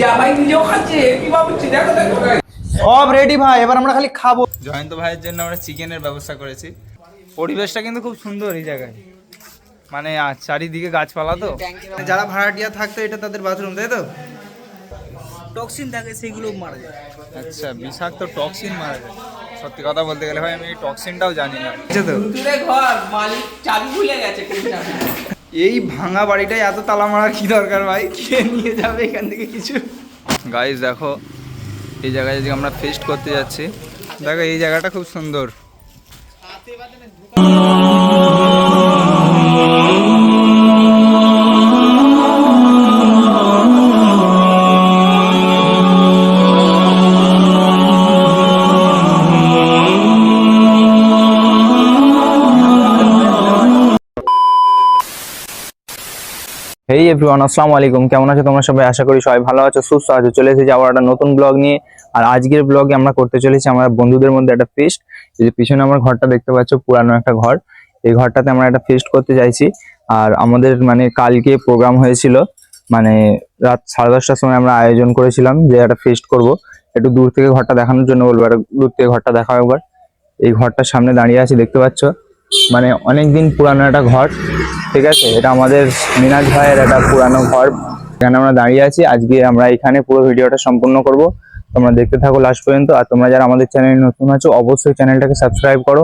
জামাই নিজেও খাচ্ছে কি ভাবছি দেখো দেখো সব রেডি ভাই এবার আমরা খালি খাব। জয়ন্ত ভাইয়ের জন্য আমরা চিকেনের ব্যবস্থা করেছি। পরিবেশটা কিন্তু খুব সুন্দর এই জায়গায়। মানে আর চারিদিকে গাছপালা তো। যারা ভাড়াটিয়া থাকতো এটা তাদের বাথরুম তাই তো? টক্সিন থাকে সেগুলো মারা যায়। আচ্ছা বিষাক্ত টক্সিন মারা যায়। সত্যি কথা বলতে গেলে ভাই আমি এই টক্সিনটাও জানি না। বুঝছ তো ঘর মালিক চাবি ভুলে গেছে এই ভাঙা বাড়িটাই এত তালা মারার কি দরকার ভাই? কে নিয়ে যাবে এখান থেকে কিছু? গাইজ দেখো, এই জায়গায় যদি আমরা ফেস্ট করতে যাচ্ছি, দেখো এই জায়গাটা খুব সুন্দর। এভরিওয়ান আসসালামু আলাইকুম। কেমন আছো তোমরা সবাই? আশা করি সবাই ভালো আছো, সুস্থ আছো। চলে এসেছি আবার একটা নতুন ব্লগ নিয়ে। আর আজকের ব্লগে আমরা করতে চলেছি আমার বন্ধুদের মধ্যে একটা ফেস্ট এই যে পিছনে আমার ঘরটা দেখতে পাচ্ছ, পুরানো একটা ঘর। এই ঘরটাতে আমরা একটা ফেস্ট করতে চাইছি আর আমাদের মানে কালকে প্রোগ্রাম হয়েছিল মানে রাত সাড়ে দশটার সময় আমরা আয়োজন করেছিলাম যে একটা ফেস্ট করব। একটু দূর থেকে ঘরটা দেখানোর জন্য বলব, একটা দূর থেকে ঘরটা দেখাও একবার। এই ঘরটার সামনে দাঁড়িয়ে আছি, দেখতে পাচ্ছ। মানে অনেকদিন পুরানো একটা ঘর। ঠিক আছে? এটা আমাদের মিনাজ ভাইয়ের একটা পুরানো ঘর। এখানে আমরা দাঁড়িয়ে আছি। আজকে আমরা এখানে পুরো ভিডিওটা সম্পূর্ণ করব। তোমরা দেখতে থাকো লাস্ট পর্যন্ত। আর তোমরা যারা আমাদের চ্যানেলে নতুন আছো, অবশ্যই চ্যানেলটাকে সাবস্ক্রাইব করো।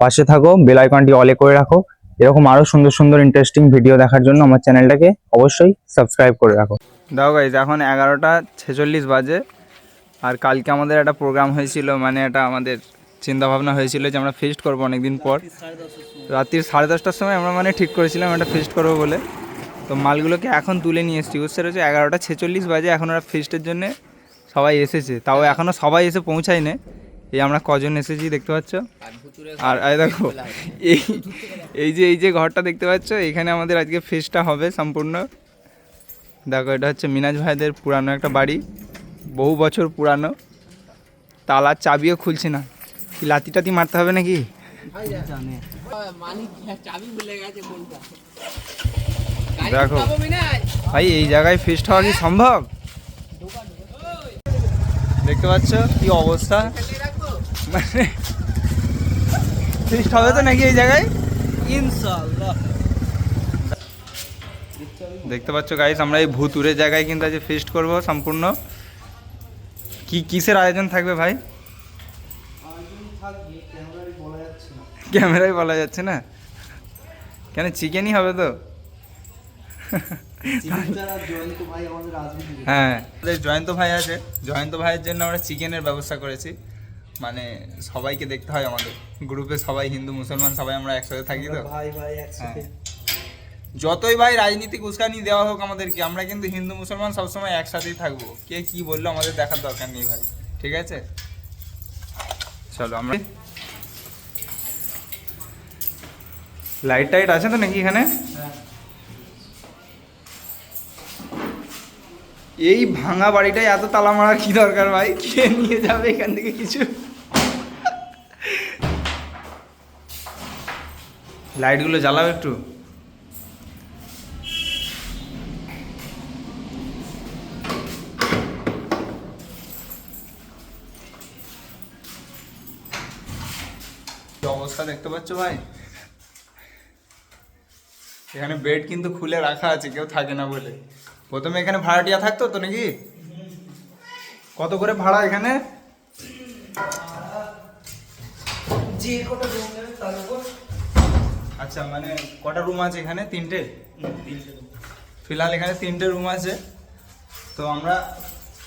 পাশে থাকো বেল আইকনটি অলে করে রাখো। এরকম আরও সুন্দর সুন্দর ইন্টারেস্টিং ভিডিও দেখার জন্য আমার চ্যানেলটাকে অবশ্যই সাবস্ক্রাইব করে রাখো। দাও গাইজ এখন এগারোটা ছেচল্লিশ বাজে। আর কালকে আমাদের একটা প্রোগ্রাম হয়েছিল মানে এটা আমাদের চিন্তা ভাবনা হয়েছিল যে আমরা ফিস্ট করব অনেকদিন পর। রাত্রির সাড়ে দশটার সময় আমরা মানে ঠিক করেছিলাম একটা ফিস্ট করব বলে। তো মালগুলোকে এখন তুলে নিয়ে এসেছি, বুঝতে পেরেছ? এগারোটা ছেচল্লিশ বাজে এখন ওরা ফিস্টের জন্যে সবাই এসেছে। তাও এখনও সবাই এসে পৌঁছায় পৌঁছায়নি। এই আমরা কজন এসেছি দেখতে পাচ্ছ? আর এই দেখো, এই এই যে এই যে ঘরটা দেখতে পাচ্ছ? এখানে আমাদের আজকে ফেস্টটা হবে সম্পূর্ণ। দেখো, এটা হচ্ছে মিনাজ ভাইদের পুরানো একটা বাড়ি। বহু বছর পুরানো। তালার চাবিও খুলছে না। কি লাতি টাতি মারতে হবে নাকি? দেখো, ভাই, এই জায়গায় ফিস্ট হওয়া কি সম্ভব? দেখতে পাচ্ছ কি অবস্থা? মানে ফিস্ট হবে তো নাকি এই জায়গায়? দেখতে পাচ্ছ গাইস আমরা এই ভুতুরের জায়গায় কিন্তু আজ ফিস্ট করব সম্পূর্ণ। কি, কিসের আয়োজন থাকবে, ভাই? ক্যামেরায় বলা যাচ্ছে না? কেন চিকেনই হবে তো? হ্যাঁ। আমাদের জয়ন্ত ভাই আছে। জয়ন্ত ভাইয়ের জন্য আমরা চিকেনের ব্যবস্থা করেছি। মানে সবাইকে দেখতে হয় আমাদের। গ্রুপে সবাই হিন্দু মুসলমান সবাই আমরা একসাথে থাকি তো। ভাই ভাই হ্যাঁ। যতই ভাই রাজনীতিক উস্কানি দেওয়া হোক আমাদেরকে আমরা কিন্তু হিন্দু মুসলমান সবসময় একসাথেই থাকব। কে কি বলল আমাদের দেখার দরকার নেই ভাই। ঠিক আছে? চলো আমরা লাইট টাইট আছে তো নাকি এখানে? এই ভাঙা বাড়িটায় এত তালা মারার কি দরকার ভাই? কে নিয়ে যাবে এখান থেকে কিছু? লাইটগুলো জ্বালাও একটু। অবস্থা দেখতে পাচ্ছ ভাই? এখানে বেড কিন্তু খুলে রাখা আছে কেউ থাকে না বলে। প্রথমে এখানে ভাড়াটিয়া থাকতো তো নাকি? কত করে ভাড়া এখানে? আচ্ছা মানে কটা রুম আছে এখানে? তিনটে? ফিলহাল এখানে তিনটে রুম আছে। তো আমরা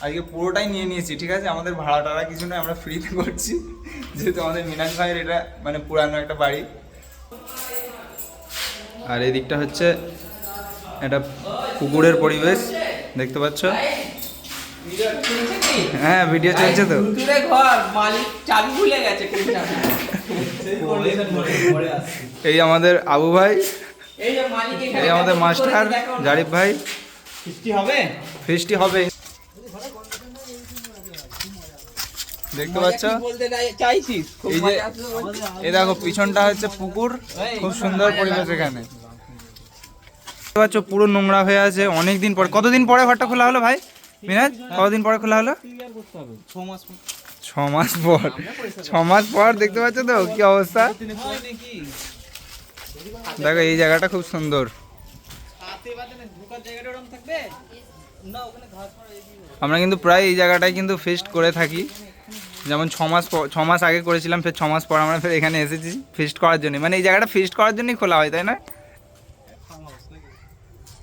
আজকে পুরোটাই নিয়ে নিয়েছি ঠিক আছে? আমাদের ভাড়া টাড়া কিছু নয় আমরা ফ্রিতে করছি। যেহেতু আমাদের মিনাজ ভাইয়ের এটা মানে পুরানো একটা বাড়ি। আর এই দিকটা হচ্ছে একটা পুকুরের পরিবেশ দেখতে পাচ্ছ? হ্যাঁ ভিডিও চলছে তো। দূরে ঘর মালিক চাবি ভুলে গেছে কোন চাবি এই আমাদের আবু ভাই এই যে মালিক এখানে এই আমাদের মাস্টার জারিফ ভাই। বৃষ্টি হবে? ফিস্টি হবে। দেখতে পাচ্ছ? এই যে? এই দেখো পিছনটা হচ্ছে পুকুর খুব সুন্দর পরিবেশ এখানে। দেখতে পাচ্ছ পুরো নোংরা হয়ে আছে অনেক দিন পরে। কতদিন পরে ঘরটা খোলা হলো ভাই? মিনাজ কতদিন পরে খোলা হলো? ছ মাস পর। ছ মাস পর দেখতে পাচ্ছ তো কি অবস্থা? দেখো এই জায়গাটা খুব সুন্দর। আমরা কিন্তু প্রায় এই জায়গাটায় কিন্তু ফেস্ট করে থাকি। যেমন ছ মাস ছ মাস আগে করেছিলাম, ফের ছ মাস পর আমরা ফের এখানে এসেছি ফিস্ট করার জন্য মানে এই জায়গাটা ফিস্ট করার জন্যই খোলা হয়, তাই না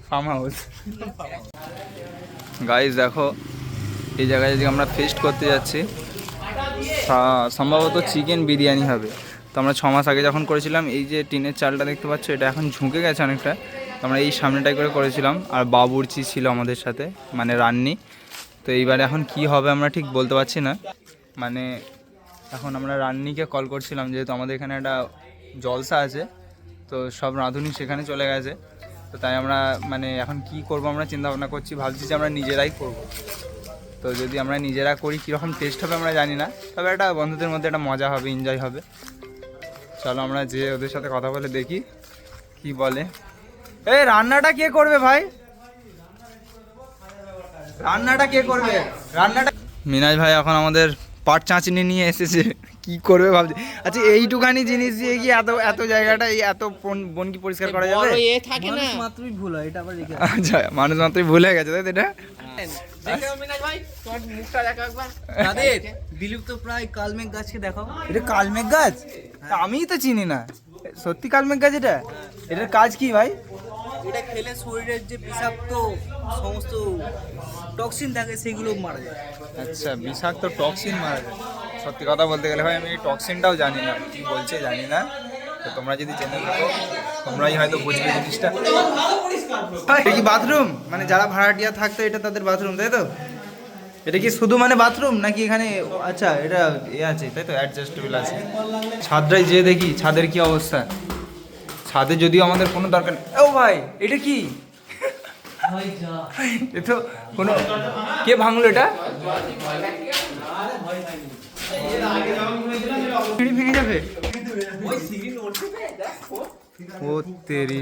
ফার্ম হাউস গাইজ দেখো, এই জায়গায় যদি আমরা ফিস্ট করতে যাচ্ছি সম্ভবত চিকেন বিরিয়ানি হবে। তো আমরা ছ মাস আগে যখন করেছিলাম, এই যে টিনের চালটা দেখতে পাচ্ছ, এটা এখন ঝুঁকে গেছে অনেকটা। তো আমরা এই সামনেটাই করে করেছিলাম, আর বাবুর্চি ছিল আমাদের সাথে মানে রান্নি। তো এইবার এখন কি হবে আমরা ঠিক বলতে পারছি না। মানে এখন আমরা রান্নিকে কল করছিলাম, যেহেতু আমাদের এখানে একটা জলসা আছে, তো সব রাঁধুনি সেখানে চলে গেছে। তো তাই আমরা মানে এখন কি করব আমরা চিন্তা ভাবনা করছি, ভাবছি যে আমরা নিজেরাই করব। তো যদি আমরা নিজেরা করি, কীরকম টেস্ট হবে আমরা জানি না, তবে একটা বন্ধুদের মধ্যে একটা মজা হবে এনজয় হবে। চলো আমরা যে ওদের সাথে কথা বলে দেখি, কি বলে। এই, রান্নাটা কে করবে ভাই? রান্নাটা কে করবে? রান্নাটা মিনাজ ভাই, এখন আমাদের পাট চাঁচনি নিয়ে এসেছে। কি করবে ভাবছে। আচ্ছা এইটুখানি জিনিস দিয়ে কি এত এত জায়গাটা এত বন- বন কি পরিষ্কার করা যাবে? বড় এ থাকে না। মাত্রই ভুল হয় এটা আবার রেখে আচ্ছা মানুষ মাত্রই ভুলে গেছে তাই এটা? তাদের বিলুপ্ত প্রায় কালমেঘ গাছকে দেখাও। এটা কালমেঘ গাছ? তা আমিই তো চিনি না। সত্যি কালমেঘ গাছ এটা? এটার কাজ কি ভাই? এটা খেলে শরীরের যে বিষাক্ত সমস্ত টক্সিন থাকে সেগুলো মারা যায়। আচ্ছা বিষাক্ত টক্সিন মারা যায়। সত্যি কথা বলতে গেলে ভাই আমি এই টক্সিনটাও জানি না কি বলছে জানি না। তো তোমরা যদি জেনে থাকো তোমরাই হয়তো বুঝবে জিনিসটা। এটা কি বাথরুম মানে যারা ভাড়াটিয়া থাকতো এটা তাদের বাথরুম তাই তো? এটা কি শুধু মানে বাথরুম নাকি এখানে আচ্ছা এটা এ আছে তাই তো? অ্যাডজাস্টেবল আছে। ছাদটাই যে দেখি ছাদের কি অবস্থা? ছাদে যদিও আমাদের কোনো দরকার নেই। ও ভাই এটা কি? এ তো কোনো কে ভাঙলো এটা? সিঁড়ি ভেঙে যাবে? ও তেরি।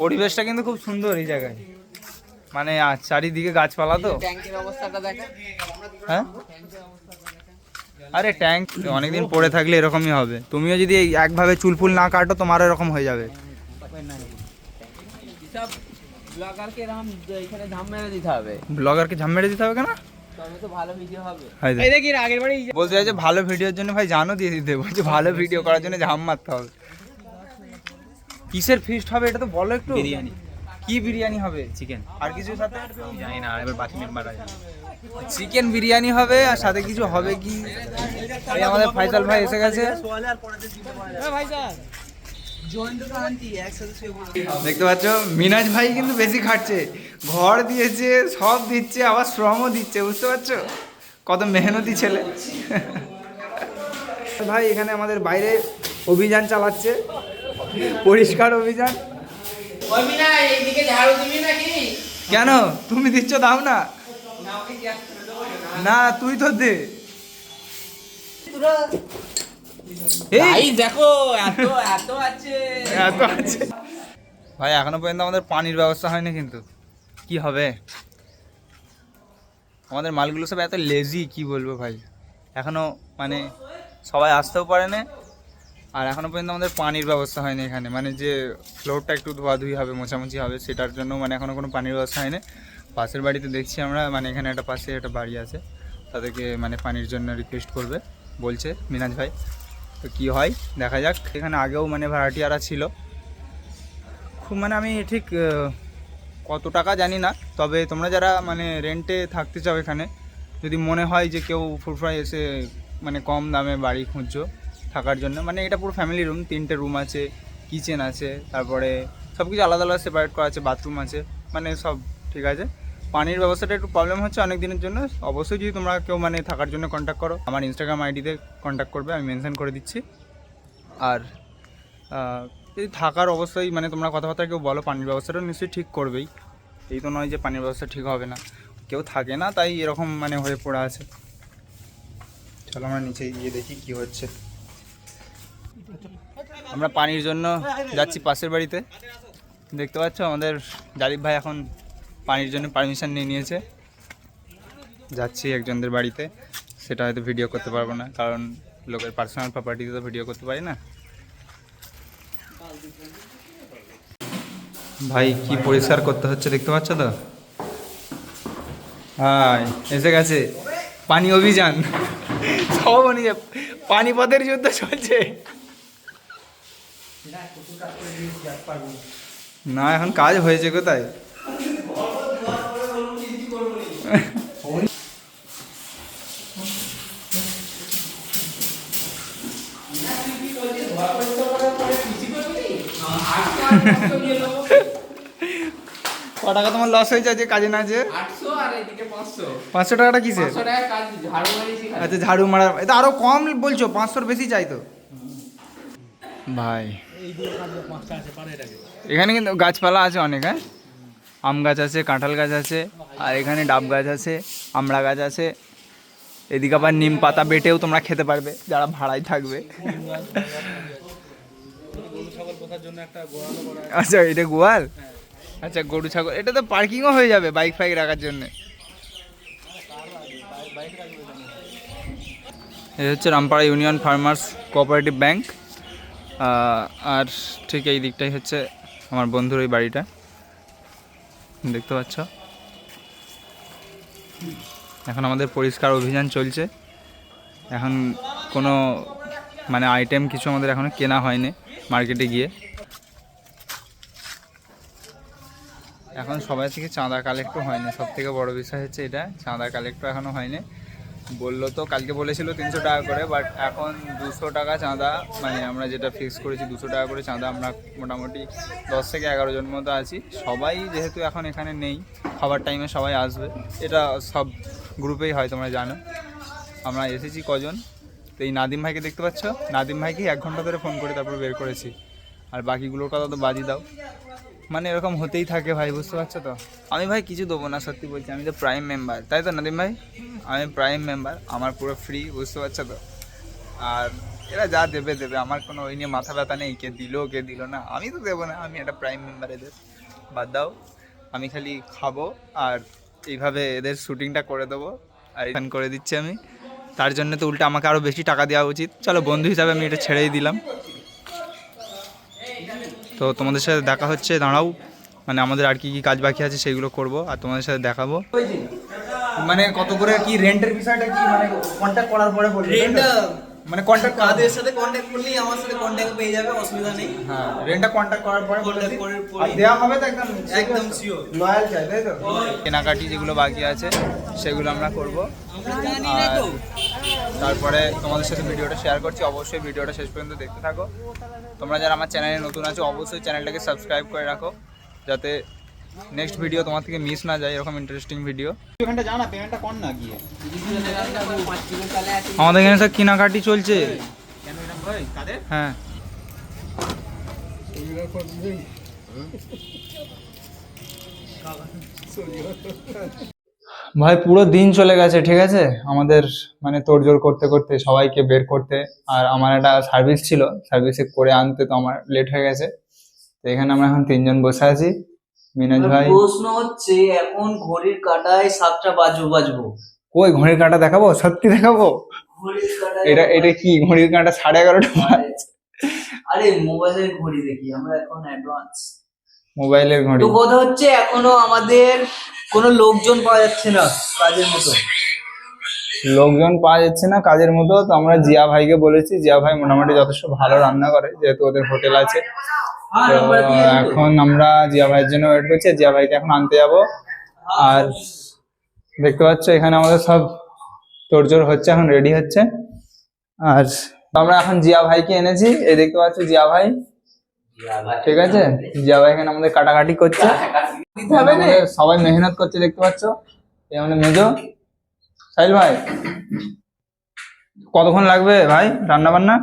পরিবেশটা কিন্তু খুব সুন্দর এই জায়গায়। মানে চারিদিকে গাছপালা তো। হ্যাঁ? আরে ট্যাঙ্ক অনেকদিন পরে থাকলে এরকমই হবে। তুমিও যদি একভাবে চুলফুল না কাটো তোমারও এরকম হয়ে যাবে। ব্লগারকে ঝাম মেরে দিতে হবে। কেন? বলতে চাইছে ভালো ভিডিওর জন্য ভাই জানো দিয়ে দিতে। বলছে ভালো ভিডিও করার জন্য ঝাম মারতে হবে। কিসের ফিস্ট হবে এটা তো বলো একটু। বিরিয়ানি। কি বিরিয়ানি হবে? চিকেন আর কিছু সাথে? জানি না আর এবার বাকি মেম্বার আছে। চিকেন বিরিয়ানি হবে আর সাথে কিছু হবে কি? এই আমাদের ফাইসাল ভাই এসে গেছে। ভাই স্যার দেখতে পাচ্ছ মিনাজ ভাই কিন্তু বেশি খাটছে ঘর দিয়েছে সব দিচ্ছে আবার শ্রমও দিচ্ছে বুঝতে পারছ? কত মেহনতি ছেলে। ভাই এখানে আমাদের বাইরে অভিযান চালাচ্ছে। পরিষ্কার অভিযান। কেন? তুমি দিচ্ছ দাও না। না তুই তো দে। এই। দেখো এত এত আছে। এত আছে। ভাই এখনও পর্যন্ত আমাদের পানির ব্যবস্থা হয়নি কিন্তু। কি হবে? আমাদের মালগুলো সব এত লেজি কি বলব ভাই? এখনও মানে সবাই আসতেও পারে না আর এখনও পর্যন্ত আমাদের পানির ব্যবস্থা হয়নি এখানে। মানে যে ফ্লোরটা একটু ধোয়াধুয়ি হবে, মোছামুছি হবে, সেটার জন্য মানে এখনও কোনো পানির ব্যবস্থা হয়নি। পাশের বাড়িতে দেখছি আমরা মানে এখানে একটা পাশে একটা বাড়ি আছে, তাদেরকে মানে পানির জন্য রিকোয়েস্ট করবে, বলছে মিনাজ ভাই। তো কী হয়, দেখা যাক। এখানে আগেও মানে ভাড়াটিয়ারা ছিল। খুব মানে আমি ঠিক কত টাকা জানি না, তবে তোমরা যারা মানে রেন্টে থাকতে চাও এখানে, যদি মনে হয় যে কেউ ফুরফুরায় এসে মানে কম দামে বাড়ি খুঁজছো থাকার জন্য। মানে এটা পুরো ফ্যামিলি রুম তিনটে রুম আছে কিচেন আছে, তারপরে সব কিছু আলাদা আলাদা সেপারেট করা আছে বাথরুম আছে মানে সব ঠিক আছে। পানির ব্যবস্থাটা একটু প্রবলেম হচ্ছে অনেক দিনের জন্য। অবশ্যই যদি তোমরা কেউ মানে থাকার জন্য কন্ট্যাক্ট করো, আমার ইনস্টাগ্রাম আইডিতে কন্ট্যাক্ট করবে, আমি মেনশন করে দিচ্ছি। আর যদি থাকার অবশ্যই মানে তোমরা কথাবার্তা কেউ বলো, পানির ব্যবস্থাটা নিশ্চয়ই ঠিক করবেই। এই তো নয় যে পানির ব্যবস্থা ঠিক হবে না। কেউ থাকে না, তাই এরকম মানে হয়ে পড়ে আছে। চলো আমরা নিচে গিয়ে দেখি কি হচ্ছে। আমরা পানির জন্য যাচ্ছি পাশের বাড়িতে। দেখতে পাচ্ছ, আমাদের জালিব ভাই এখন পানির জন্য পারমিশন নিয়ে নিয়েছে। যাচ্ছি একজনদের বাড়িতে। সেটা হয়তো ভিডিও করতে পারব না, কারণ লোকের পার্সোনাল প্রপার্টিতে তো ভিডিও করতে পারি না। ভাই, কি পরিষ্কার করতে হচ্ছে দেখতে পাচ্ছ তো? হাই, এসে গেছে। পানি অভিযান। সব নিয়ে পানিপথের যুদ্ধ চলছে। না, এখন কাজ হয়েছে কোথায়? ক টাকা তোমার লস হয়েছে আজকে কাজে না যে পাঁচশো টাকাটা ঝাড়ু আচ্ছা ঝাড়ু মারা এটা আরও কম বলছো, পাঁচশোর বেশি চাই তো। ভাই এখানে কিন্তু গাছপালা আছে অনেক হ্যাঁ? আম গাছ আছে, কাঁঠাল গাছ আছে, আর এখানে ডাব গাছ আছে, আমড়া গাছ আছে। এদিকে আবার নিম পাতা বেটেও তোমরা খেতে পারবে, যারা ভাড়ায় থাকবে। আচ্ছা এটা গোয়াল? আচ্ছা গরু ছাগল, এটা তো পার্কিংও হয়ে যাবে বাইক ফাইক রাখার জন্যে। এই হচ্ছে Rampara union farmers cooperative bank. আর ঠিক এই দিকটাই হচ্ছে আমার বন্ধুর ওই বাড়িটা। দেখতে পাচ্ছ? এখন আমাদের পরিষ্কার অভিযান চলছে। এখন কোনো মানে আইটেম কিছু আমাদের এখনও কেনা হয়নি মার্কেটে গিয়ে। এখন সবাই থেকে চাঁদা কালেক্টও হয়নি। সব থেকে বড় বিষয় হচ্ছে এটা, চাঁদা কালেক্টও এখনও হয়নি। বলল তো, কালকে বলেছিল তিনশো টাকা করে বাট এখন দুশো টাকা চাঁদা মানে আমরা যেটা ফিক্স করেছি দুশো টাকা করে চাঁদা, আমরা মোটামুটি দশ থেকে এগারো জন মতো আছি। সবাই যেহেতু এখন এখানে নেই, খাবার টাইমে সবাই আসবে। এটা সব গ্রুপেই হয়, তোমরা জানো। আমরা এসেছি কজন? তো এই নাদিম ভাইকে দেখতে পাচ্ছ? নাদিম ভাইকে এক ঘণ্টা ধরে ফোন করে তারপর বের করেছি। আর বাকিগুলোর কথা তো বাজি দাও। মানে এরকম হতেই থাকে ভাই, বুঝতে পারছ তো? আমি ভাই কিছু দেবো না, সত্যি বলছি, আমি তো প্রাইম মেম্বার তাই তো নাদিম ভাই? আমি প্রাইম মেম্বার আমার পুরো ফ্রি বুঝতে পারছ তো? আর এরা যা দেবে দেবে, আমার কোনো ওই নিয়ে মাথা ব্যথা নেই, কে দিলো, কে দিল না, আমি তো দেবো না, আমি একটা প্রাইম মেম্বার এদের, বাদ দাও, আমি খালি খাব, আর এইভাবে এদের শুটিংটা করে দেবো, আর এখান করে দিচ্ছি আমি। তার জন্য তো উল্টে আমাকে আরও বেশি টাকা দেওয়া উচিত। চলো বন্ধু হিসাবে আমি এটা ছেড়েই দিলাম। তো তোমাদের সাথে দেখা হচ্ছে দাঁড়াও। মানে আমাদের আর কি কি কাজ বাকি আছে সেগুলো করব আর তোমাদের সাথে দেখাবো। মানে কত করে কি রেন্টের বিষয়টা কি? মানে কন্ট্যাক্ট করার পরে বলবে রেন্টটা মানে কন্ট্যাক্ট কাদের সাথে কন্ট্যাক্ট করলেই আমার সাথে কন্ট্যাক্ট পেয়ে যাবে অসুবিধা নেই। হ্যাঁ রেন্টটা কন্ট্যাক্ট করার পরে বলে দিই। করে- আর দেওয়া হবে তো একদম একদম sure। লয়াল চাই তাই তো? কেনাকাটি যেগুলো বাকি আছে সেগুলো আমরা করব। আমরা জানি না তো। তারপরে তোমাদের সাথে ভিডিওটা শেয়ার করছি অবশ্যই ভিডিওটা শেষ পর্যন্ত দেখতে থাকো। তোমরা যারা আমার চ্যানেলে নতুন আছো অবশ্যই চ্যানেলটাকে সাবস্ক্রাইব করে রাখো যাতে নেক্সট ভিডিও তোমার থেকে মিস না যায় এরকম ইন্টারেস্টিং ভিডিও ওখানটা জানা পেমেন্টটা কর না গিয়ে। আমাদের এখানে সব কেনাকাটি চলছে। কেন এরকম ভাই পুরো দিন চলে গেছে ঠিক আছে? আমাদের মানে তোড়জোড় করতে করতে সবাইকে বের করতে। আর আমার একটা সার্ভিস ছিল সার্ভিসে করে আনতে তো আমার লেট হয়ে গেছে। তো এখানে আমরা এখন তিনজন বসে আছি। মিনাজ ভাই। প্রশ্ন হচ্ছে এখন ঘড়ির কাটায় সাতটা বাজবো বাজবো? কই ঘড়ির কাঁটা দেখাবো? সত্যি দেখাবো? এটা এটা কি? ঘড়ির কাঁটা সাড়ে এগারোটা। আরে মোবাইলের ঘড়ি দেখি আমরা এখন অ্যাডভান্স মোবাইলের ঘড়ি। তো কথা হচ্ছে এখনও আমাদের কোনো লোকজন পাওয়া যাচ্ছে না কাজের মতো। লোকজন পাওয়া যাচ্ছে না কাজের মতো তো আমরা জিয়া ভাইকে বলেছি। জিয়া ভাই মোটামুটি যথেষ্ট ভালো রান্না করে যেহেতু ওদের হোটেল আছে। হ্যাঁ, তো। এখন আমরা জিয়া ভাইয়ের জন্য ওয়েট করছি জিয়া ভাইকে এখন আনতে যাব। আর দেখতে পাচ্ছ এখানে আমাদের সব তোড়জোড় হচ্ছে এখন রেডি হচ্ছে। আর আমরা এখন জিয়া ভাইকে এনেছি। এই দেখতে পাচ্ছ জিয়া ভাই। ঠিক আছে? জিয়া এখানে আমাদের কাটাকাটি করছে সবাই মেহনত করছে দেখতে পাচ্ছ? এই আমাদের মেজো। সাইল ভাই কতক্ষণ লাগবে ভাই রান্না বান্না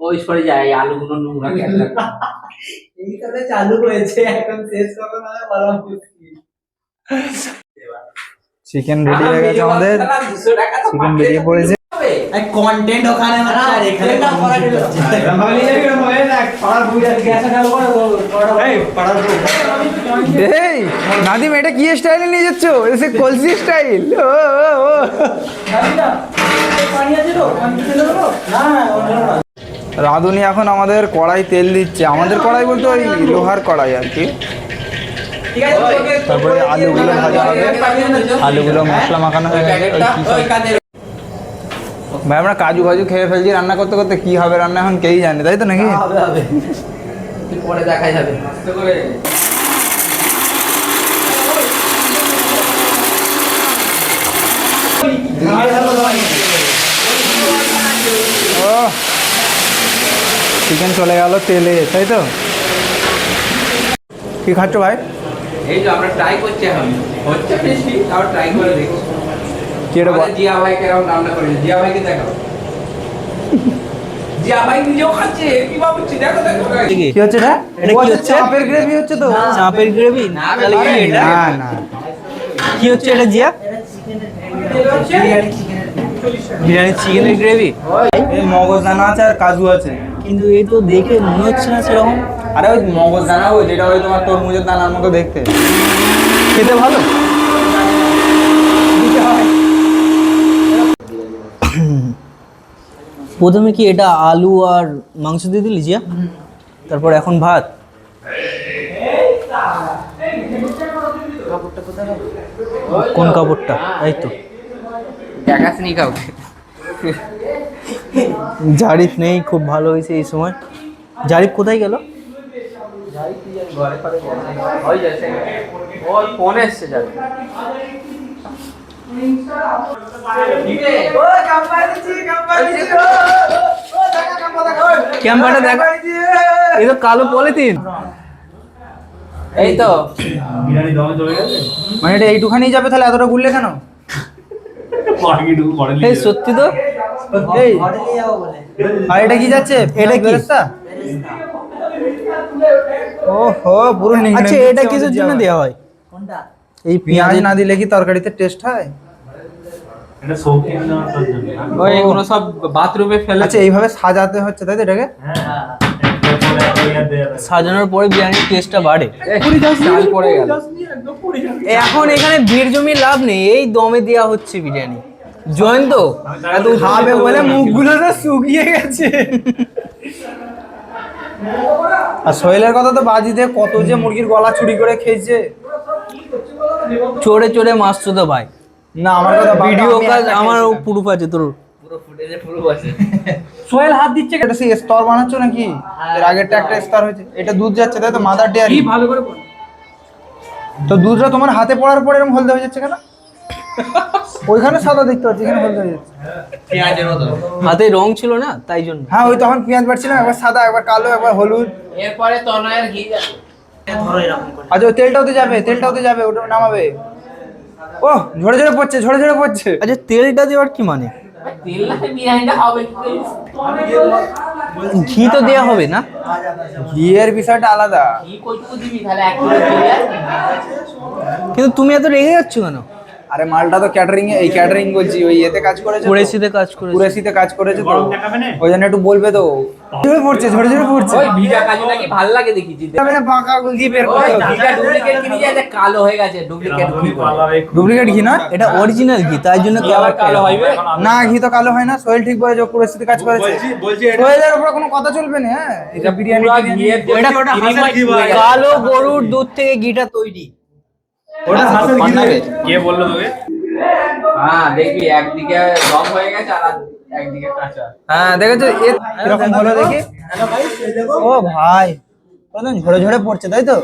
ওই সরে যায় আলুগুলো নোংরা এইটাতে চালু হয়েছে এখন শেষ বলা মুশকিল। চিকেন রেডি হয়ে গেছে আমাদের। চিকেন বেরিয়ে পড়েছে। কন্টেন্ট ওখানে আর এখানে এই নাদিম এটা কি স্টাইলে নিয়ে যাচ্ছ? এসে কলসি স্টাইল ও ও, ও। রাঁধুনি এখন আমাদের কড়াই তেল দিচ্ছে। আমাদের কড়াই বলতে ওই লোহার কড়াই আর কি। তারপরে আলুগুলো ভাজা হবে। আলুগুলো মশলা মাখানো হয়ে ভাই আমরা কাজু ফাজু খেয়ে ফেলছি রান্না করতে করতে কি হবে রান্না এখন কেই জানে তাই তো নাকি? পরে দেখা যাবে। ও চিকেন চলে গেল তেলে তাই তো? কি খাচ্ছ ভাই? এই তো আমরা ট্রাই করছি এখন। হচ্ছে বেশি তাও ট্রাই করে দেখছি। জিয়া রান্না করেছে জিয়া ভাইকে কি দেখো হচ্ছে? এটা? এটা কি হচ্ছে? চাপের গ্রেভি হচ্ছে তো। চাপের গ্রেভি না তাহলে কি? এটা না। না কি হচ্ছে এটা জিয়া? বিরিয়ানি চিকেনের গ্রেভি এই মগজদানা আছে আর কাজু আছে। কিন্তু এই তো দেখে মনে হচ্ছে না সেরকম। আরে ওই মগজ দানা ওই যেটা ওই তোমার তরমুজের দানার মতো দেখতে। খেতে ভালো? প্রথমে কি এটা আলু আর মাংস দিয়ে দিলি জিয়া? তারপর এখন ভাত? কোন কাপড়টা? এই তো। দেখাস নি কাউকে। জারিফ নেই খুব ভালো হয়েছে এই সময়। জারিফ কোথায় গেল? ওই যাচ্ছে ওর ফোন এসছে যাবে। ক্যাম্পাটা দেখো এই তো কালো পলিথিন। এই তো। মানে এটা এইটুখানি যাবে তাহলে এতটা ঘুরলে কেন? এই সত্যি তো? এই। আর এটা কি যাচ্ছে? এটা কি? ও হো পুরো নিংড়ে আচ্ছা এটা কিসের জন্য। দেওয়া হয়। এই পেঁয়াজ না দিলে কি তরকারিতে টেস্ট হয়? ওই এগুলো সব বাথরুমে ফেলে। আচ্ছা এইভাবে সাজাতে হচ্ছে তাই তো এটাকে? সাজানোর পরে বিরিয়ানির টেস্টটা বাড়ে। চাল পড়ে গেল। এখন এখানে ভিড় জমি লাভ নেই এই দমে দেওয়া হচ্ছে বিরিয়ানি। জয়ন্ত এত খাবে বলে মুখগুলো তো শুকিয়ে গেছে। আর সোহেলের কথা তো বাজি দিয়ে কত যে মুরগির গলা চুরি করে খেয়েছে। চড়ে চড়ে মারছো তো ভাই। না আমার কথা ভিডিও কাজ আমার প্রুফ আছে তোর। সোহেল হাত দিচ্ছে এটা সেই স্তর বানাচ্ছ নাকি? এর আগেরটা একটা স্তর হয়েছে। এটা দুধ যাচ্ছে তাই তো? মাদার ডেয়ারি ভালো করে তো দুধটা তোমার হাতে পড়ার পর এরকম হলদে হয়ে যাচ্ছে কেন? ওইখানে সাদা দেখতে পাচ্ছি এখানে হলদে হয়ে যাচ্ছে পেঁয়াজের মতো। হাতে রং ছিল না তাই জন্য। হ্যাঁ ওই তখন পেঁয়াজ বাড়ছিলাম একবার সাদা একবার কালো একবার হলুদ। এরপরে তনয়ের ঘি যাবে। আচ্ছা ওই তেলটাও তো যাবে তেলটাও তো যাবে ওটা নামাবে। ও ঝরে ঝরে পড়ছে ঝরে ঝরে পড়ছে। আচ্ছা তেলটা দেওয়ার কি মানে? তেল না বিরিয়ানিটা হবে। কি করে? ঘি তো দেওয়া হবে না? ঘিয়ের বিষয়টা আলাদা। কিন্তু তুমি এত রেগে যাচ্ছ কেন? আরে মালটা তো ক্যাটারিং এই ক্যাটারিং বলছি ওই এতে কাজ করেছে কাজ করে কুরেশিতে কাজ করেছে তো? ওই জন্য একটু বলবে তো। ঝরে পড়ছে ঝরে ঝরে পড়ছে। ওই ভিজা কাজু নাকি ভালো লাগে দেখি জিতে। যাবে পাকা বের করে ভিজা ডুপ্লিকেট কিনে যায় কালো হয়ে গেছে ডুপ্লিকেট ঘি ডুপ্লিকেট ঘি না? এটা অরিজিনাল ঘি তাই জন্য কি আবার কালো হইবে না ঘি তো কালো হয় না সোহেল ঠিক বলে যে কুরেশিতে কাজ করেছে। সোহেলের উপর কোনো কথা চলবে না হ্যাঁ? এটা বিরিয়ানি এটা হয়ে। কালো গরুর দুধ থেকে ঘিটা তৈরি। হ্যাঁ দেখবি একদিকে রং হয়ে গেছে আর একদিকে কাঁচা। হ্যাঁ দেখেছ? এ কীরকম হলো দেখি? ও ভাই কতদিন ঝরে ঝরে পড়ছে তাই তো?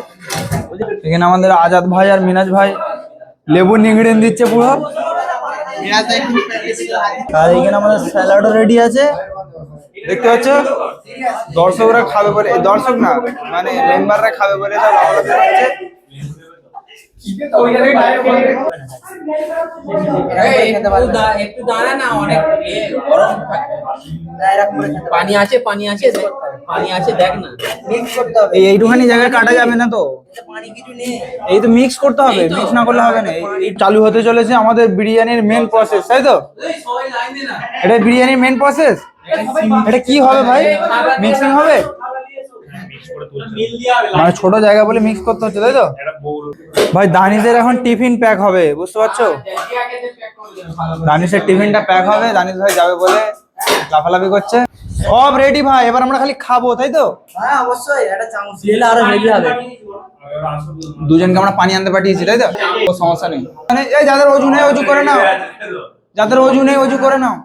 এখানে আমাদের আজাদ ভাই আর মিনাজ ভাই। লেবু নিংড়েন দিচ্ছে পুরো। আর এখানে আমাদের স্যালাডও রেডি আছে। দেখতে পাচ্ছ? দর্শকরা খাবে বলে দর্শক না মানে মেম্বাররা খাবে বলে সব করছে এই, একটু দাঁড়া না অনেক গরম থাকে পানি আছে পানি আছে দেখ। পানি আছে দেখ না। এইটুখানি জায়গায় কাটা যাবে না তো? এই তো মিক্স করতে হবে মিক্স না করলে হবে না। এই চালু হতে চলেছে আমাদের বিরিয়ানির মেন প্রসেস তাই তো? এটা বিরিয়ানির মেন প্রসেস এটা কি হবে ভাই? মিক্সিং হবে? মানে ছোট জায়গা বলে মিক্স করতে হচ্ছে তাই তো? ভাই দানিশের এখন টিফিন প্যাক হবে বুঝতে পারছ? দানিশের টিফিনটা প্যাক হবে দানিশ ভাই যাবে বলে লাফালাফি করছে। সব রেডি ভাই এবার আমরা খালি খাব তাই তো? হ্যাঁ অবশ্যই একটা চামচ দিলে আরও হেভি হবে। দুজনকে আমরা পানি আনতে পাঠিয়েছি তাই তো? ও সমস্যা নেই। মানে এই যাদের অজু নেই অজু করে নাও। যাদের অজু নেই অজু করে নাও।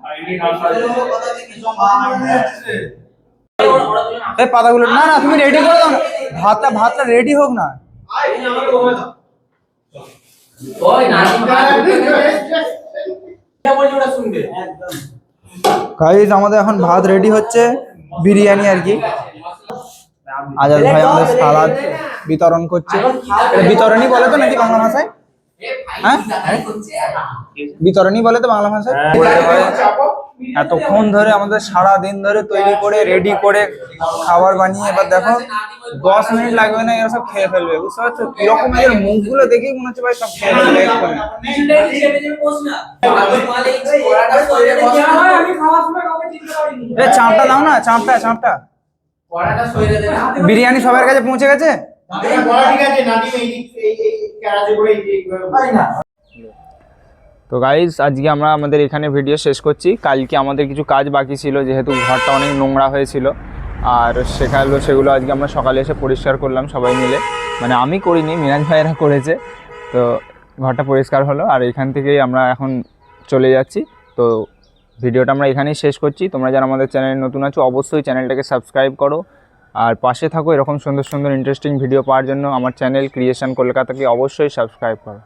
এই পাতাগুলো, না না, তুমি রেডি করে দাও না। ভাতটা ভাতটা রেডি হোক না। গাইজ আমাদের এখন ভাত রেডি হচ্ছে, বিরিয়ানি আর কি। আজাদ ভাই আমাদের সালাদ বিতরণ করছে। বিতরণই বলে তো নাকি বাংলা ভাষায়? হ্যাঁ? বিতরণই বলে তো বাংলা ভাষায়? এতক্ষণ ধরে আমাদের সারা দিন ধরে তৈরি করে রেডি করে খাবার বানিয়ে এবার দেখো দশ মিনিট লাগবে না এরা সব খেয়ে ফেলবে বুঝতে পারছ কীরকম এদের মুখগুলো দেখেই মনে হচ্ছে ভাই সব খেয়ে ফেলবে চাপটা দাও না চাপটা চাপটা বিরিয়ানি সবার কাছে পৌঁছে গেছে তো গাইজ আজকে আমরা আমাদের এখানে ভিডিও শেষ করছি। কালকে আমাদের কিছু কাজ বাকি ছিল, যেহেতু ঘরটা অনেক নোংরা হয়েছিল। আর সেখানে সেগুলো আজকে আমরা সকালে এসে পরিষ্কার করলাম সবাই মিলে। মানে আমি করিনি, মিরাজ ভাইয়েরা করেছে। তো ঘরটা পরিষ্কার হলো, আর এখান থেকেই আমরা এখন চলে যাচ্ছি। তো ভিডিওটা আমরা এখানেই শেষ করছি। তোমরা যারা আমাদের চ্যানেলে নতুন আছো, অবশ্যই চ্যানেলটাকে সাবস্ক্রাইব করো। আর পাশে থাকো এরকম সুন্দর সুন্দর ইন্টারেস্টিং ভিডিও পাওয়ার জন্য। আমার চ্যানেল ক্রিয়েশন কলকাতাকে অবশ্যই সাবস্ক্রাইব করো।